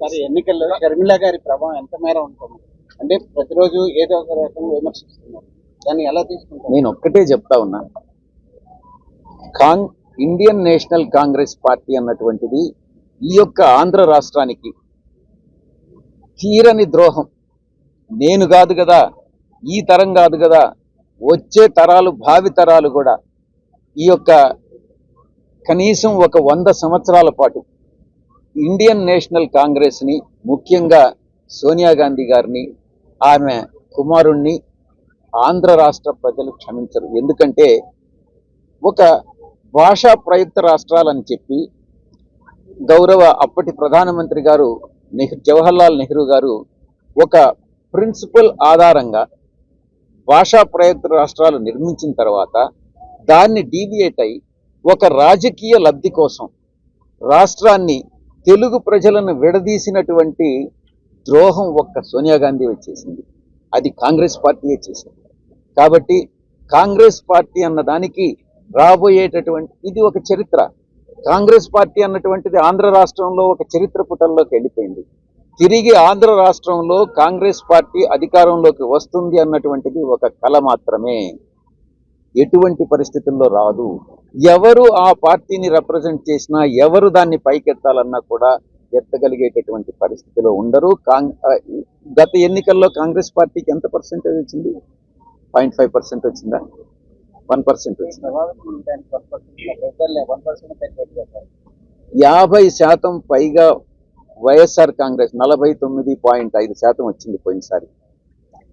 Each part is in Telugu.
ఈసారి ఎన్నికల్లో షర్మిల గారి ప్రభావం ఎంత మేర ఉంటుంది? అంటే ప్రతిరోజు ఏదో ఒక రకంగా విమర్శిస్తున్నారు. దాన్ని ఎలా తీసుకుంటారు? నేను ఒక్కటే చెప్తా ఉన్నా. Cong Indian National Congress party అన్నటువంటిది ఈ యొక్క ఆంధ్ర రాష్ట్రానికి తీరని ద్రోహం. నేను కాదు కదా ఈ తరం కాదు కదా వచ్చే తరాలు భావి తరాలు కూడా ఈ యొక్క కనీసం ఒక వంద సంవత్సరాల పాటు ఇండియన్ నేషనల్ కాంగ్రెస్ని ముఖ్యంగా సోనియా గాంధీ గారిని ఆమె కుమారుణ్ణి ఆంధ్ర రాష్ట్ర ప్రజలు క్షమించరు. ఎందుకంటే ఒక భాషా ప్రయుక్త రాష్ట్రాలని చెప్పి గౌరవ అప్పటి ప్రధానమంత్రి గారు నెహ్రూ జవహర్లాల్ నెహ్రూ గారు ఒక ప్రిన్సిపల్ ఆధారంగా భాషా ప్రయుక్త రాష్ట్రాలు నిర్మించిన తర్వాత దాన్ని డీవియేట్ అయి ఒక రాజకీయ లబ్ధి కోసం రాష్ట్రాన్ని తెలుగు ప్రజలను విడదీసినటువంటి ద్రోహం ఒక్క సోనియా గాంధీ వచ్చేసింది. అది కాంగ్రెస్ పార్టీయే చేసింది. కాబట్టి కాంగ్రెస్ పార్టీ అన్న దానికి రాబోయేటటువంటి ఇది ఒక చరిత్ర. కాంగ్రెస్ పార్టీ అన్నటువంటిది ఆంధ్ర రాష్ట్రంలో ఒక చరిత్ర పుటల్లోకి వెళ్ళిపోయింది. తిరిగి ఆంధ్ర రాష్ట్రంలో కాంగ్రెస్ పార్టీ అధికారంలోకి వస్తుంది అన్నటువంటిది ఒక కళ మాత్రమే. ఎటువంటి పరిస్థితుల్లో రాదు. ఎవరు ఆ పార్టీని రిప్రజెంట్ చేసినా ఎవరు దాన్ని పైకెత్తాలన్నా కూడా ఎత్తగలిగేటటువంటి పరిస్థితిలో ఉండరు. గత ఎన్నికల్లో కాంగ్రెస్ పార్టీకి ఎంత పర్సెంటేజ్ వచ్చింది? పాయింట్ ఫైవ్ పర్సెంట్ వచ్చిందా? వన్ పర్సెంట్ వచ్చింది? వన్ పర్సెంట్ యాభై శాతం పైగా వైఎస్ఆర్ కాంగ్రెస్ నలభై తొమ్మిది పాయింట్ ఐదు శాతం వచ్చింది పోయినసారి.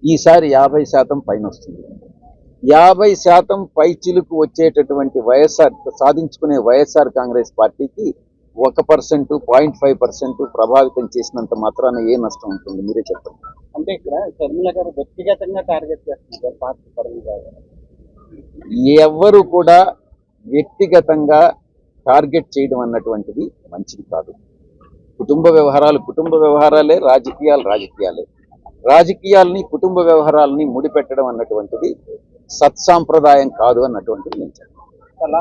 ఈసారి యాభై శాతం పైన వస్తుంది. యాభై శాతం పై చిలుకు వచ్చేటటువంటి వైఎస్ఆర్ సాధించుకునే వైఎస్ఆర్ కాంగ్రెస్ పార్టీకి ఒక పర్సెంట్ పాయింట్ ఫైవ్ పర్సెంట్ ప్రభావితం చేసినంత మాత్రాన ఏ నష్టం ఉంటుంది? మీరే చెప్పండి. అంటే ఇక్కడ షర్మిల గారు వ్యక్తిగతంగా టార్గెట్ చేస్తున్నారు పార్టీ పరంగా ఎవరు కూడా వ్యక్తిగతంగా టార్గెట్ చేయడం అన్నటువంటిది మంచిది కాదు. కుటుంబ వ్యవహారాలు కుటుంబ వ్యవహారాలే రాజకీయాలు రాజకీయాలే. రాజకీయాల్ని కుటుంబ వ్యవహారాలని ముడిపెట్టడం అన్నటువంటిది సత్సాంప్రదాయం కాదు అన్నటువంటిది నేను చెప్పాను.